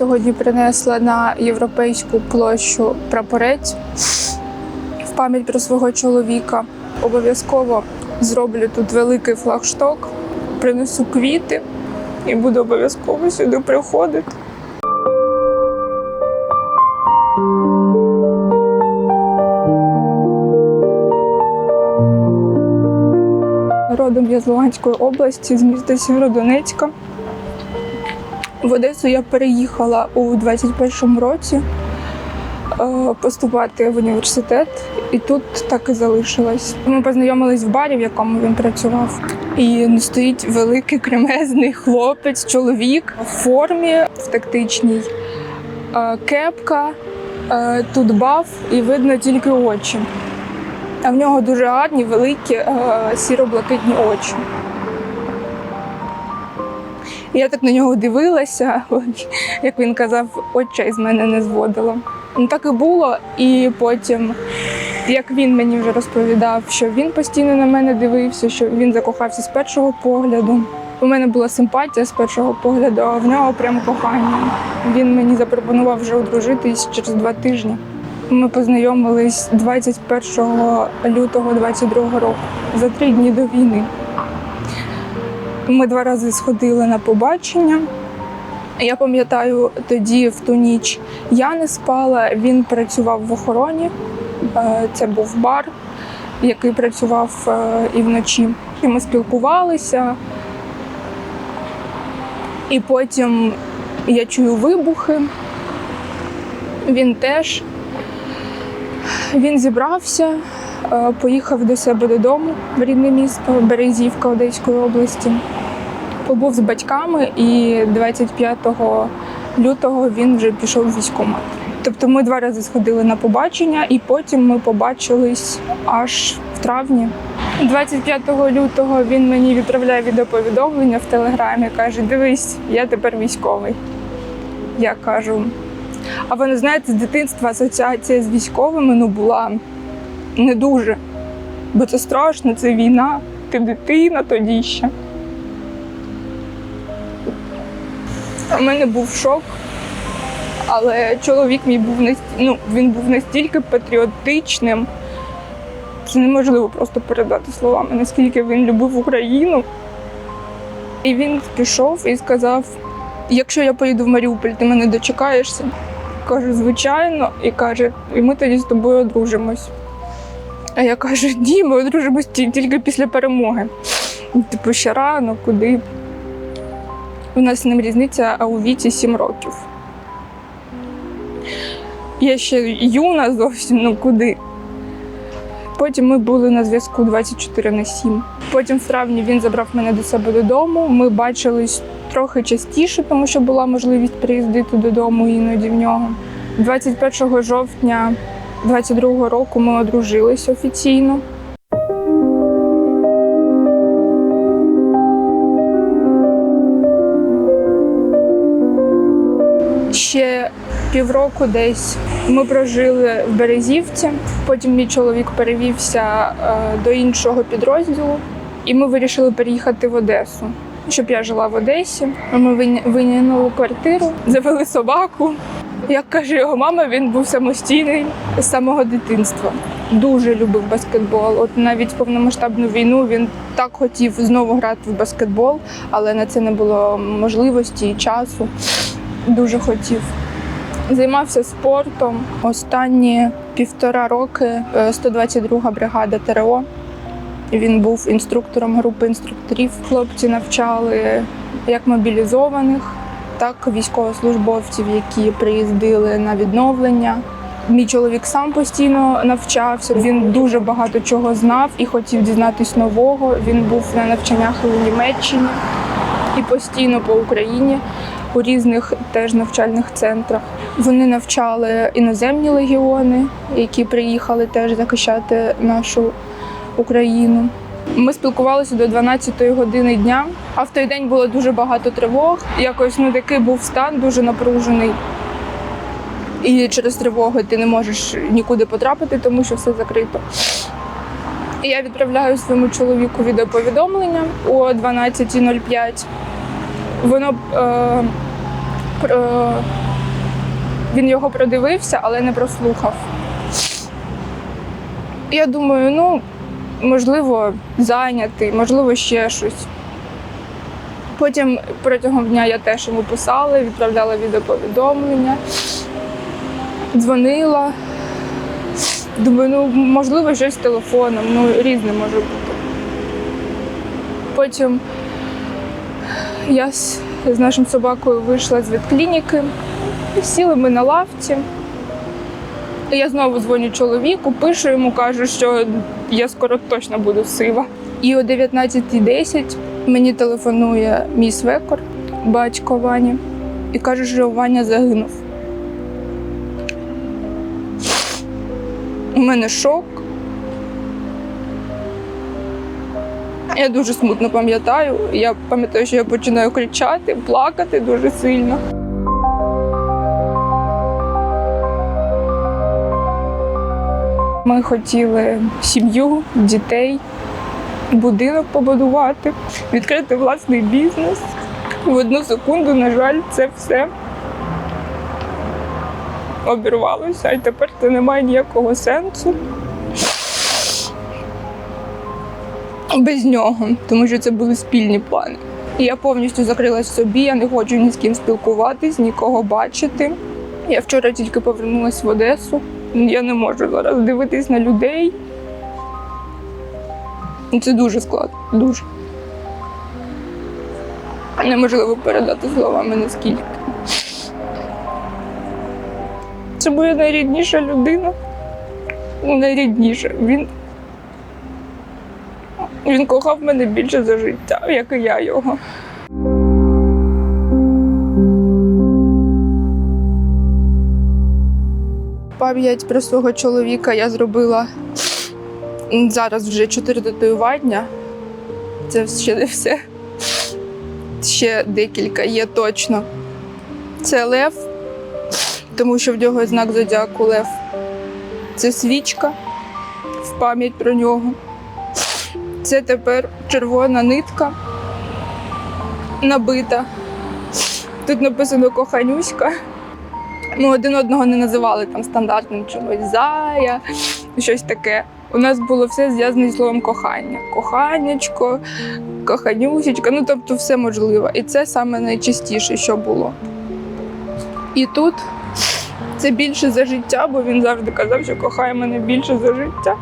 сьогодні принесла на європейську площу прапорець в пам'ять про свого чоловіка. Обов'язково зроблю тут великий флагшток, принесу квіти і буду обов'язково сюди приходити. Родом я з Луганської області, з міста Сєвєродонецька. В Одесу я переїхала у 21-му році е, поступати в університет, і тут так і залишилась. Ми познайомились в барі, в якому він працював. І стоїть великий кремезний хлопець, чоловік в формі, в тактичній Е, кепка, е, тут баф, і видно тільки очі. А в нього дуже гарні, великі сіро-блакитні очі. Я так на нього дивилася, як він казав, очей з мене не зводило. Ну так і було. І потім, як він мені вже розповідав, що він постійно на мене дивився, що він закохався з першого погляду. У мене була симпатія з першого погляду, а в нього прям кохання. Він мені запропонував вже одружитись через два тижні. Ми познайомились 21 лютого 22 року, за три дні до війни. Ми два рази сходили на побачення. Я пам'ятаю, тоді в ту ніч я не спала, він працював в охороні. Е, Це був бар, який працював е, і вночі. І ми спілкувалися. І потім я чую вибухи. Він теж. Він зібрався, поїхав до себе додому в рідне місто Березівка Одеської області. Побув з батьками, і 25 лютого він вже пішов в військкомат. Тобто ми два рази сходили на побачення, і потім ми побачились аж в травні. 25 лютого він мені відправляє відеоповідомлення в телеграмі. каже: Дивись, я тепер військовий. Я кажу, а ви знаєте, з дитинства асоціація з військовими ну, була не дуже. Бо це страшно, це війна, ти дитина тоді ще. У мене був шок, але чоловік мій був ну, він був настільки патріотичним. Це неможливо просто передати словами, наскільки він любив Україну. І він пішов і сказав: якщо я поїду в Маріуполь, ти мене дочекаєшся. Кажу, звичайно, і каже, і ми тоді з тобою одружимось. А я кажу, ні, ми одружимось тільки після перемоги. Типу, ще рано, куди. У нас з ним різниця, а у віці 7 років. Я ще юна зовсім, ну куди. Потім ми були на зв'язку 24 на 7. Потім в травні він забрав мене до себе додому. Ми бачились трохи частіше, тому що була можливість приїздити додому іноді в нього. 21 жовтня 22 року ми одружились офіційно. Ще півроку десь ми прожили в Березівці. Потім мій чоловік перевівся е, до іншого підрозділу, і ми вирішили переїхати в Одесу. Щоб я жила в Одесі. Ми виня- винайняли квартиру, завели собаку. Як каже його мама, він був самостійний з самого дитинства. Дуже любив баскетбол. От навіть повномасштабну війну він так хотів знову грати в баскетбол, але на це не було можливості і часу. Дуже хотів. Займався спортом останні півтора роки. е, 122 бригада ТРО. Він був інструктором групи інструкторів. Хлопці навчали як мобілізованих, так військовослужбовців, які приїздили на відновлення. Мій чоловік сам постійно навчався. Він дуже багато чого знав і хотів дізнатись нового. Він був на навчаннях у Німеччині і постійно по Україні у різних теж навчальних центрах. Вони навчали іноземні легіони, які приїхали теж захищати нашу Україну. Ми спілкувалися до 12-ї години дня, а в той день було дуже багато тривог. Якось ну такий був стан дуже напружений. І через тривоги ти не можеш нікуди потрапити, тому що все закрито. І я відправляю своєму чоловіку відеоповідомлення о 12.05. Воно е, про- Він його продивився, але не прослухав. Я думаю, ну, можливо, зайнятий, можливо, ще щось. Потім протягом дня я теж йому писала, відправляла відеоповідомлення, дзвонила. Думаю, ну можливо, щось з телефоном, ну різне може бути. Потім я з, нашим собакою вийшла з ветклініки, сіли ми на лавці. Я знову дзвоню чоловіку, пишу йому, кажу, що я скоро точно буду сива. І о 19.10 мені телефонує мій свекор, батько Вані, і каже, що Ваня загинув. У мене шок. Я дуже смутно пам'ятаю. Я пам'ятаю, що я починаю кричати, плакати дуже сильно. Ми хотіли сім'ю, дітей, будинок побудувати, відкрити власний бізнес. В одну секунду, на жаль, це все обірвалося, і тепер це не має ніякого сенсу. Без нього, тому що це були спільні плани. І я повністю закрилась собі, я не хочу ні з ким спілкуватись, нікого бачити. Я вчора тільки повернулася в Одесу. Я не можу зараз дивитись на людей. Це дуже складно, дуже. Неможливо передати словами наскільки. Це моя найрідніша людина. Найрідніша. Він, він кохав мене більше за життя, як і я його. Пам'ять про свого чоловіка я зробила зараз вже чотири татуювання. Це ще не все. Ще декілька є точно. Це лев, тому що в нього знак зодіаку лев. Це свічка в пам'ять про нього. Це тепер червона нитка набита. Тут написано коханюська. Ми один одного не називали там стандартним чимось зая, щось таке. У нас було все зв'язане з словом кохання. Коханячко, коханюсечка, ну тобто все можливе. І це саме найчастіше, що було. І тут це більше за життя, бо він завжди казав, що кохає мене більше за життя.